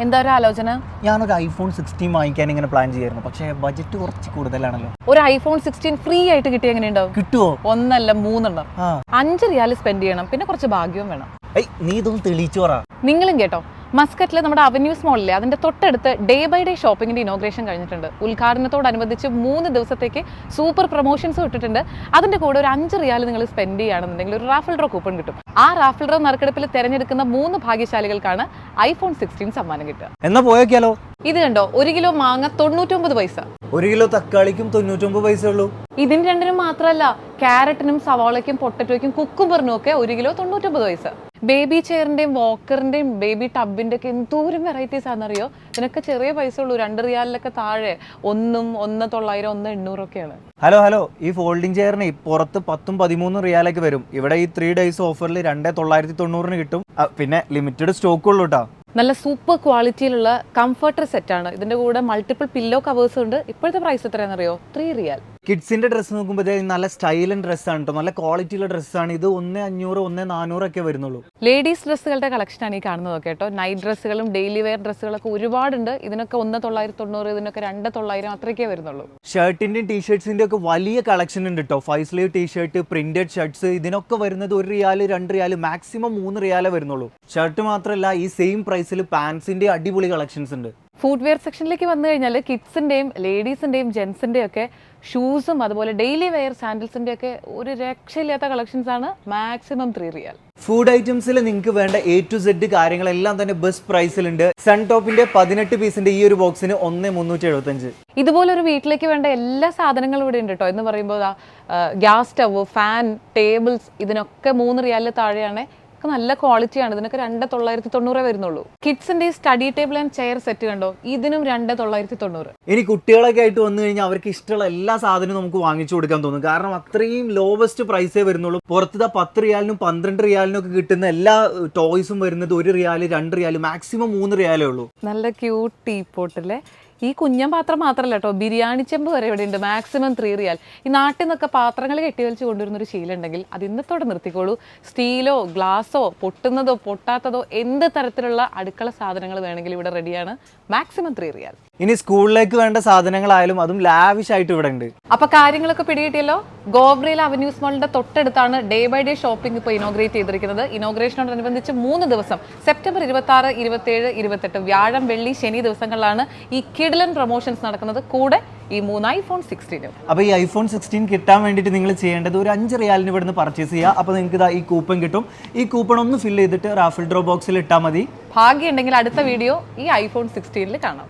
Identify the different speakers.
Speaker 1: എന്താ ഒരു ആലോചന?
Speaker 2: ഞാനൊരു ഐഫോൺ സിക്സ്റ്റീൻ വാങ്ങിക്കാൻ ഇങ്ങനെ പ്ലാൻ ചെയ്യായിരുന്നു. പക്ഷേ ബജറ്റ് കുറച്ച് കൂടുതലാണല്ലോ.
Speaker 1: ഒരു ഐഫോൺ സിക്സ്റ്റീൻ ഫ്രീ ആയിട്ട് കിട്ടിയ എങ്ങനെയുണ്ടാവും?
Speaker 2: കിട്ടുമോ
Speaker 1: ഒന്നല്ല മൂന്നെണ്ണം.
Speaker 2: ആ.
Speaker 1: അഞ്ച് റിയാൽ സ്പെൻഡ് ചെയ്യണം. പിന്നെ കുറച്ച് ഭാഗ്യവും വേണം.
Speaker 2: ഏയ് നീ ഇതൊന്ന് തെളിയിച്ചു പറ.
Speaker 1: നിങ്ങളും കേട്ടോ. മസ്കറ്റിൽ നമ്മുടെ അവന്യൂസ് മോളിലെ അതിന്റെ തൊട്ടടുത്ത് ഡേ ബൈ ഡേ ഷോപ്പിങ്ങിന്റെ ഇനോഗ്രേഷൻ കഴിഞ്ഞിട്ടുണ്ട്. ഉദ്ഘാടനത്തോടനുബന്ധിച്ച് മൂന്ന് ദിവസത്തേക്ക് സൂപ്പർ പ്രൊമോഷൻസും ഇട്ടിട്ടുണ്ട്. അതിന്റെ കൂടെ ഒരു അഞ്ച് റിയാൽ നിങ്ങൾ സ്പെൻഡ് ചെയ്യുകയാണെന്നുണ്ടെങ്കിൽ ഒരു റാഫിൾ ഡ്രോ കൂപ്പൺ കിട്ടും. ആ റാഫിൾ ഡ്രോ നറുക്കെടുപ്പിൽ തിരഞ്ഞെടുക്കുന്ന മൂന്ന് ഭാഗ്യശാലികൾക്കാണ് ഐഫോൺ സിക്സ്റ്റീൻ സമ്മാനം കിട്ടുക.
Speaker 2: എന്നാ പോയോക്കിയാലോ?
Speaker 1: ഇത് കണ്ടോ ഒരു കിലോ മാങ്ങ തൊണ്ണൂറ്റൊമ്പത് പൈസ.
Speaker 2: ഒരു കിലോ തക്കാളിക്കും തൊണ്ണൂറ്റൊമ്പത് പൈസ ഉള്ളൂ.
Speaker 1: ഇതിന് രണ്ടിനും മാത്രമല്ല ക്യാരറ്റിനും സവാളയ്ക്കും പൊട്ടറ്റോയ്ക്കും കുക്കുംബറിനും ഒക്കെ ഒരു കിലോ തൊണ്ണൂറ്റൊമ്പത് പൈസ. ബേബി ചെയറിന്റെയും വോക്കറിന്റെയും ബേബി ടബിന്റെ ഒക്കെ എന്തോരം വെറൈറ്റീസ് ആണെന്നറിയോ? ഇതിനൊക്കെ ചെറിയ പൈസ ഉള്ളൂ. രണ്ട് റിയാലിലൊക്കെ താഴെ ഒന്നും ഒന്ന് തൊള്ളായിരം ഒന്ന് എണ്ണൂറൊക്കെയാണ്.
Speaker 2: Hello hello. ഈ ഫോൾഡിംഗ് ചെയറിന് പുറത്ത് പത്തും പതിമൂന്നും റിയാലൊക്കെ വരും. ഇവിടെ ഈ ത്രീ ഡേയ്സ് ഓഫറിൽ രണ്ടേ തൊള്ളായിരത്തി തൊണ്ണൂറിന് കിട്ടും പിന്നെ ലിമിറ്റഡ് സ്റ്റോക്ക് ഉള്ളൂ കേട്ടോ
Speaker 1: നല്ല സൂപ്പർ ക്വാളിറ്റിയിലുള്ള കംഫർട്ടർ സെറ്റാണ് ഇതിന്റെ കൂടെ മൾട്ടിപ്പിൾ പില്ലോ കവേഴ്സ് ഉണ്ട്. ഇപ്പോഴത്തെ പ്രൈസ് എത്രയാണെന്നറിയോ? ത്രീ റിയാൽ
Speaker 2: കിഡ്സിന്റെ ഡ്രസ്സ് നോക്കുമ്പോൾ നല്ല സ്റ്റൈലൻ ഡ്രസ്സാണ് കേട്ടോ നല്ല ക്വാളിറ്റിയുള്ള ഡ്രസ്സാണ് ഇത് ഒന്ന് അഞ്ഞൂറ് ഒന്ന് നാനൂറൊക്കെ വരുന്നുള്ളൂ.
Speaker 1: ലേഡീസ് ഡ്രസ്സുകളുടെ കളക്ഷനാണ് ഈ കാണുന്നത് കേട്ടോ നൈറ്റ് ഡ്രസ്സുകളും ഡെയിലി വെയർ ഡ്രസ്സുകളൊക്കെ ഒരുപാടുണ്ട്. ഇതിനൊക്കെ ഒന്ന് തൊള്ളായിരത്തി തൊണ്ണൂറ് ഇതിനൊക്കെ രണ്ട് തൊള്ളായിരം അത്രയ്ക്കേ വരുന്നുള്ളൂ.
Speaker 2: ഷർട്ടിന്റെയും ടീഷർട്സിന്റെ ഒക്കെ വലിയ കളക്ഷൻ ഉണ്ട് കേട്ടോ five sleeve T shirt printed shirts ഇതിനൊക്കെ വരുന്നത് ഒരു റിയാൽ രണ്ട് റിയാൽ മാക്സിമം മൂന്ന് റിയാലേ വരുന്നുള്ളൂ. ഷർട്ട് മാത്രമല്ല ഈ സെയിം പ്രൈസിൽ പാൻസിന്റെ അടിപൊളി കളക്ഷൻസ് ഉണ്ട്.
Speaker 1: ഫുഡ് വെയർ സെക്ഷനിലേക്ക് വന്നു കഴിഞ്ഞാൽ കിഡ്സിന്റെയും ലേഡീസിന്റെയും ജെൻസിന്റെയും ഒക്കെ ഷൂസും അതുപോലെ ഡെയിലി വെയർ സാൻഡിൽസിന്റെ ഒക്കെ ഒരു രക്ഷയില്ലാത്ത കളക്ഷൻസ് ആണ് മാക്സിമം ത്രീ റിയൽ
Speaker 2: ഫുഡ് ഐറ്റംസിൽ നിങ്ങൾക്ക് വേണ്ട എ ടു സെഡ് കാര്യങ്ങളെല്ലാം തന്നെ ബെസ്റ്റ് പ്രൈസിലുണ്ട് സൺ ടോപ്പിന്റെ പതിനെട്ട് പീസിന്റെ ഈ ഒരു ബോക്സിന് ഒന്ന് മുന്നൂറ്റി എഴുപത്തഞ്ച്
Speaker 1: ഇതുപോലെ ഒരു വീട്ടിലേക്ക് വേണ്ട എല്ലാ സാധനങ്ങളും ഇവിടെ ഉണ്ട് കേട്ടോ എന്ന് പറയുമ്പോൾ ഗ്യാസ് സ്റ്റവ് ഫാൻ ടേബിൾസ് ഇതിനൊക്കെ മൂന്ന് റിയാലിൽ താഴെയാണ് ഒക്കെ നല്ല ക്വാളിറ്റിയാണ് ഇതിനൊക്കെ രണ്ട് തൊള്ളായിരത്തി തൊണ്ണൂറേ വരുന്നുള്ളൂ കിഡ്സിന്റെ study table and chair set കണ്ടോ? ഇതിനും രണ്ട് തൊള്ളായിരത്തി തൊണ്ണൂറ്
Speaker 2: ഇനി കുട്ടികളൊക്കെ ആയിട്ട് വന്നു കഴിഞ്ഞാൽ അവർക്ക് ഇഷ്ടമുള്ള എല്ലാ സാധനവും നമുക്ക് വാങ്ങിച്ചു കൊടുക്കാൻ തോന്നും. കാരണം അത്രയും ലോവസ്റ്റ് പ്രൈസേ വരുന്നുള്ളൂ. പുറത്ത് പത്ത് റിയാലിനും പന്ത്രണ്ട് റിയാലിനും ഒക്കെ കിട്ടുന്ന എല്ലാ ടോയ്സും വരുന്നത് ഒരു റിയാൽ രണ്ട് റിയാൽ മാക്സിമം മൂന്ന് റിയാലേ ഉള്ളൂ.
Speaker 1: നല്ല ക്യൂട്ട് ടീ പോട്ടിലെ ഈ കുഞ്ഞൻ പാത്രം മാത്രമല്ല കേട്ടോ ബിരിയാണി ചെമ്പ് വരെ ഇവിടെ ഉണ്ട്. മാക്സിമം ത്രീ റിയാൽ ഈ നാട്ടിൽ നിന്നൊക്കെ പാത്രങ്ങൾ കെട്ടിവലിച്ച് കൊണ്ടുവരുന്ന ഒരു ശീലമുണ്ടെങ്കിൽ അത് ഇന്നത്തോടെ നിർത്തിക്കോളൂ. സ്റ്റീലോ ഗ്ലാസോ പൊട്ടുന്നതോ പൊട്ടാത്തതോ എന്ത് തരത്തിലുള്ള അടുക്കള സാധനങ്ങൾ വേണമെങ്കിലും ഇവിടെ റെഡിയാണ് മാക്സിമം ത്രീ റിയാൽ
Speaker 2: ഇനി സ്കൂളിലേക്ക് വേണ്ട സാധനങ്ങളായാലും അതും ലാവിഷ് ആയിട്ട് ഇവിടെ ഉണ്ട്.
Speaker 1: അപ്പൊ കാര്യങ്ങളൊക്കെ പിടികിട്ടിയല്ലോ? ഗോബ്രയിൽ അവന്യൂസ് മോളിന്റെ തൊട്ടടുത്താണ് ഡേ ബൈ ഡേ ഷോപ്പിംഗ് ഇപ്പോൾ ഇനോഗ്രേറ്റ് ചെയ്തിരിക്കുന്നത്. ഇനോഗ്രേഷനോടനുബന്ധിച്ച് മൂന്ന് ദിവസം സെപ്റ്റംബർ ഇരുപത്തി ആറ് ഇരുപത്തേഴ് ഇരുപത്തെട്ട് വ്യാഴം വെള്ളി ശനി ദിവസങ്ങളിലാണ് ഈ കിഡിലൻ പ്രൊമോഷൻസ് നടക്കുന്നത്. കൂടെ ഈ മൂന്ന് ഐഫോൺ സിക്സ്റ്റീനും
Speaker 2: അപ്പോൾ ഈ ഐഫോൺ സിക്സ്റ്റീൻ കിട്ടാൻ വേണ്ടിയിട്ട് നിങ്ങൾ ചെയ്യേണ്ടത് ഒരു അഞ്ച് റിയാലിന് ഇവിടുന്ന് പർച്ചേസ് ചെയ്യുക. അപ്പോൾ നിങ്ങൾക്ക് ഇതാ ഈ കൂപ്പൺ കിട്ടും. ഈ കൂപ്പൺ ഒന്ന് ഫില്ല് ചെയ്തിട്ട് റാഫിൾ ഡ്രോ ബോക്സിൽ ഇട്ടാൽ മതി.
Speaker 1: ഭാഗ്യമുണ്ടെങ്കിൽ അടുത്ത വീഡിയോ ഈ ഐഫോൺ സിക്സ്റ്റീനിൽ കാണാം.